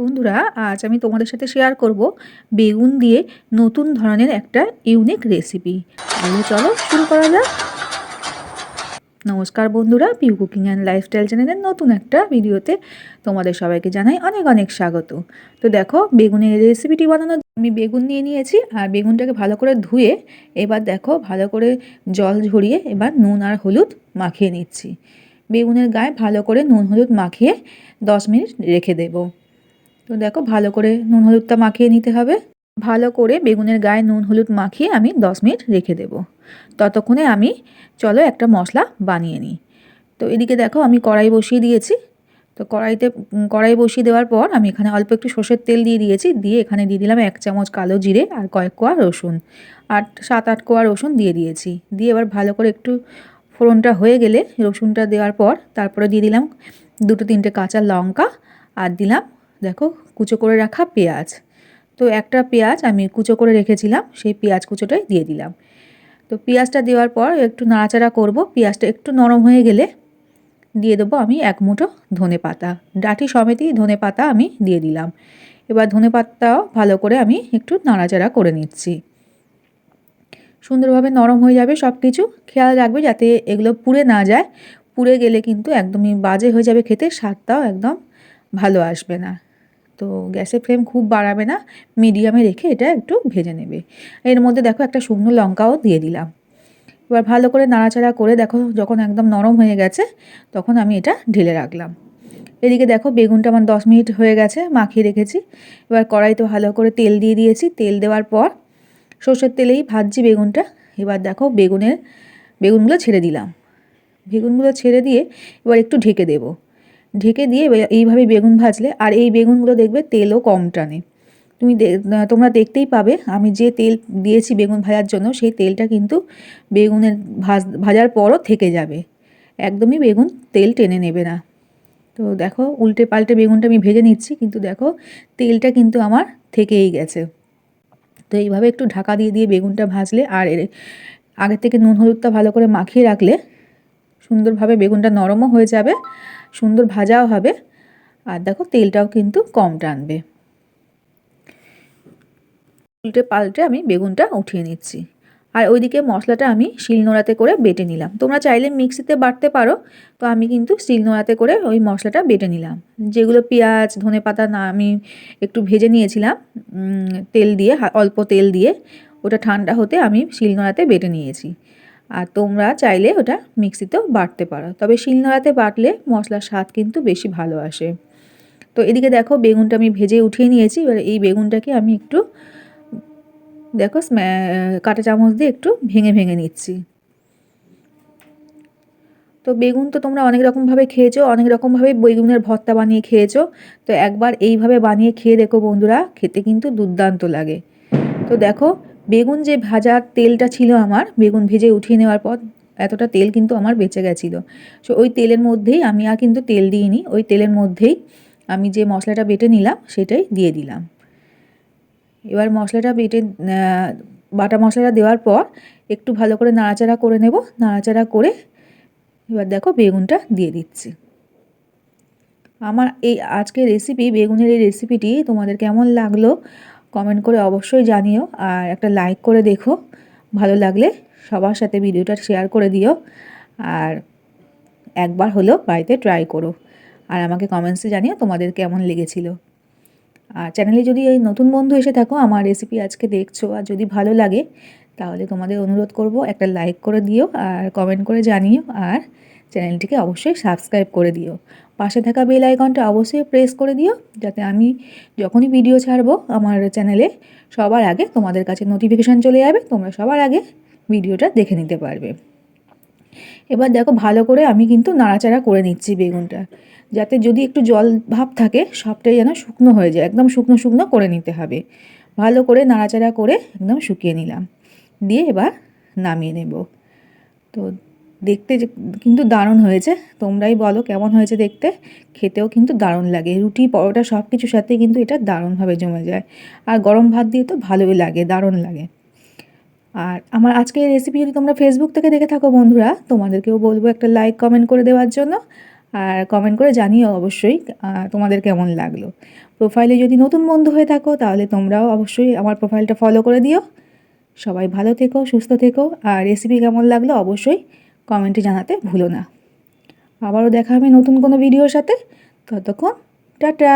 বন্ধুরা, আজ আমি তোমাদের সাথে শেয়ার করব বেগুন দিয়ে নতুন ধরনের একটা ইউনিক রেসিপি তাহলে চলো শুরু করা যাক। নমস্কার বন্ধুরা পিউ কুকিং অ্যান্ড লাইফস্টাইল চ্যানেলের নতুন একটা ভিডিওতে তোমাদের সবাইকে জানাই অনেক অনেক স্বাগত। তো দেখো, বেগুনের রেসিপিটি বানানো, আমি বেগুন নিয়ে নিয়েছি, আর বেগুনটাকে ভালো করে ধুয়ে এবার দেখো, ভালো করে জল ঝরিয়ে এবার নুন আর হলুদ মাখিয়ে নিচ্ছি। বেগুনের গায়ে ভালো করে নুন হলুদ মাখিয়ে দশ মিনিট রেখে দেবো। তো দেখো, ভালো করে নুন হলুদটা মাখিয়ে নিতে হবে। ভালো করে বেগুনের গায়ে নুন হলুদ মাখিয়ে আমি দশ মিনিট রেখে দেব। ততক্ষণে আমি, চলো একটা মশলা বানিয়ে নিই। তো এদিকে দেখো, আমি কড়াই বসিয়ে দিয়েছি। তো কড়াইতে কড়াই বসিয়ে দেওয়ার পর আমি এখানে অল্প একটু সর্ষের তেল দিয়ে দিয়েছি। দিয়ে এখানে দিয়ে দিলাম এক চামচ কালো জিরে আর কয়েক কোয়া রসুন। আর সাত আট কোয়া রসুন দিয়ে দিয়েছি। দিয়ে এবার ভালো করে একটু ফোড়নটা হয়ে গেলে রসুনটা দেওয়ার পর, তারপরে দিয়ে দিলাম দুটো তিনটে কাঁচা লঙ্কা আর দিলাম দেখো, কুচো করে রাখা পেঁয়াজ। তো একটা পেঁয়াজ আমি কুচো করে রেখেছিলাম, সেই পেঁয়াজ কুচোটাই দিয়ে দিলাম। তো পেঁয়াজটা দেওয়ার পর একটু নাড়াচাড়া করব, পেঁয়াজটা একটু নরম হয়ে গেলে দিয়ে দেবো আমি এক মুঠো ধনে পাতা। ডাঁটি সমেতই ধনে পাতা আমি দিয়ে দিলাম। এবার ধনে পাতাও ভালো করে আমি একটু নাড়াচাড়া করে নিচ্ছি। সুন্দরভাবে নরম হয়ে যাবে সব কিছু খেয়াল রাখবে যাতে এগুলো পুড়ে না যায়। পুড়ে গেলে কিন্তু একদমই বাজে হয়ে যাবে খেতে, স্বাদটাও একদম ভালো আসবে না। তো গ্যাসের ফ্লেম খুব বাড়াবে না, মিডিয়ামে রেখে এটা একটু ভেজে নেবে। এর মধ্যে দেখো একটা শুকনো লঙ্কাও দিয়ে দিলাম। এবার ভালো করে নাড়াচাড়া করে দেখো যখন একদম নরম হয়ে গেছে, তখন আমি এটা ঢেলে রাখলাম। এদিকে দেখো বেগুনটা আমার দশ মিনিট হয়ে গেছে, মাখিয়ে রেখেছি। এবার কড়াইতে ভালো করে তেল দিয়ে দিয়েছি। তেল দেওয়ার পর সর্ষের তেলেই ভাজছি বেগুনটা। এবার দেখো বেগুনের, বেগুনগুলো ছেড়ে দিলাম। বেগুনগুলো ছেড়ে দিয়ে এবার একটু ঢেকে দেবো। ঢেকে দিয়ে এইভাবে বেগুন ভাজলে, আর এই বেগুনগুলো দেখবে তেলও কম টানে। তুমি তোমরা দেখতেই পাবে, আমি যে তেল দিয়েছি বেগুন ভাজার জন্য, সেই তেলটা কিন্তু বেগুনের ভাজ, ভাজার পরও থেকে যাবে। একদমই বেগুন তেল টেনে নেবে না। তো দেখো উল্টে পাল্টে বেগুনটা আমি ভেজে নিচ্ছি, কিন্তু দেখো, তেলটা কিন্তু আমার থেকেই গেছে। তো এইভাবে একটু ঢাকা দিয়ে দিয়ে বেগুনটা ভাজলে, আর আগের থেকে নুন, হলুদটা ভালো করে মাখিয়ে রাখলে সুন্দরভাবে বেগুনটা নরমও হয়ে যাবে, সুন্দর ভাজাও হবে, আর দেখো তেলটাও কিন্তু কম টানবে। উল্টে পাল্টে আমি বেগুনটা উঠিয়ে নিচ্ছি। আর ওইদিকে মশলাটা আমি শিলনোড়াতে করে বেটে নিলাম। তোমরা চাইলে মিক্সিতে বাটতে পারো, তো আমি কিন্তু শিলনোড়াতে করে ওই মশলাটা বেটে নিলাম। যেগুলো পেঁয়াজ ধনে পাতা না আমি একটু ভেজে নিয়েছিলাম তেল দিয়ে, অল্প তেল দিয়ে ওটা ঠান্ডা হতে আমি শিলনোড়াতে বেটে নিয়েছি। আর তোমরা চাইলে ওটা মিক্সিতেও বাটতে পারো। তবে শিলনোড়াতে বাটলে মশলার স্বাদ কিন্তু বেশি ভালো আসে। তো এদিকে দেখো, বেগুনটা আমি ভেজে উঠিয়ে নিয়েছি। এবার এই বেগুনটাকে আমি একটু, দেখো কাঁটা চামচ দিয়ে একটু ভেঙে ভেঙে নিচ্ছি। তো বেগুন তো তোমরা অনেক রকমভাবে খেয়েছো, অনেক রকমভাবে বেগুনের ভর্তা বানিয়ে খেয়েছো। তো একবার এইভাবে বানিয়ে খেয়ে দেখো বন্ধুরা, খেতে কিন্তু দুর্দান্ত লাগে। তো দেখো বেগুন যে ভাজার তেলটা ছিল আমার, বেগুন ভেজে উঠিয়ে নেওয়ার পর এতটা তেল কিন্তু আমার বেঁচে গেছিল। সো ওই তেলের মধ্যেই আমি আর কিন্তু তেল দিইনি, ওই তেলের মধ্যেই আমি যে মশলাটা বেটে নিলাম সেটাই দিয়ে দিলাম। এবার মশলাটা বেটে বাটা মশলাটা দেওয়ার পর একটু ভালো করে নাড়াচাড়া করে নেব, নাড়াচাড়া করে এবার দেখো বেগুনটা দিয়ে দিচ্ছি। আমার এই আজকের রেসিপি বেগুনের এই রেসিপিটি তোমাদের কেমন লাগল? কমেন্ট করে অবশ্যই জানিও আর একটা লাইক করে দেখো। ভালো লাগলে সবার সাথে ভিডিওটা শেয়ার করে দিও আর একবার হলেও বাড়িতে ট্রাই করো। আর আমাকে কমেন্টসে জানিও তোমাদের কেমন লেগেছিল। আর চ্যানেলে যদি এই নতুন বন্ধু এসে থাকো, আমার রেসিপি আজকে দেখছ আর যদি ভালো লাগে, তাহলে তোমাদের অনুরোধ করব একটা লাইক করে দিও আর কমেন্ট করে জানিও আর চ্যানেলটিকে অবশ্যই সাবস্ক্রাইব করে দিও। পাশে থাকা বেল আইকনটা অবশ্যই প্রেস করে দিও, যাতে আমি যখনই ভিডিও ছাড়বো আমার চ্যানেলে সবার আগে তোমাদের কাছে নোটিফিকেশান চলে যাবে, তোমরা সবার আগে ভিডিওটা দেখে নিতে পারবে। এবার দেখো ভালো করে আমি কিন্তু নাড়াচাড়া করে নিচ্ছি বেগুনটা, যাতে যদি একটু জল ভাব থাকে, সবটাই যেন শুকনো হয়ে যায়, একদম শুকনো শুকনো করে নিতে হবে। ভালো করে নাড়াচাড়া করে একদম শুকিয়ে নিলাম। দিয়ে এবার নামিয়ে নেব। তো দেখতে কিন্তু দারুণ হয়েছে। তোমরাই বলো কেমন হয়েছে দেখতে। খেতেও কিন্তু দারুণ লাগে। রুটি, পরোটা সব কিছুর সাথে কিন্তু এটা দারুণভাবে জমে যায়। আর গরম ভাত দিয়ে তো ভালোই লাগে, দারুণ লাগে। আর আমার আজকে এই রেসিপি যদি তোমরা ফেসবুক থেকে দেখে থাকো বন্ধুরা, তোমাদেরকেও বলব একটা লাইক কমেন্ট করে দেওয়ার জন্য। আর কমেন্ট করে জানিও অবশ্যই তোমাদের কেমন লাগল। প্রোফাইলে যদি নতুন বন্ধু হয়ে থাকো, তাহলে তোমরাও অবশ্যই আমার প্রোফাইলটা ফলো করে দিও। সবাই ভালো থেকো, সুস্থ থেকো। আর রেসিপি কেমন লাগল অবশ্যই কমেন্টে জানাতে ভুলো না। আবারও দেখা হবে নতুন কোনো ভিডিওর সাথে। ততক্ষণ টাটা।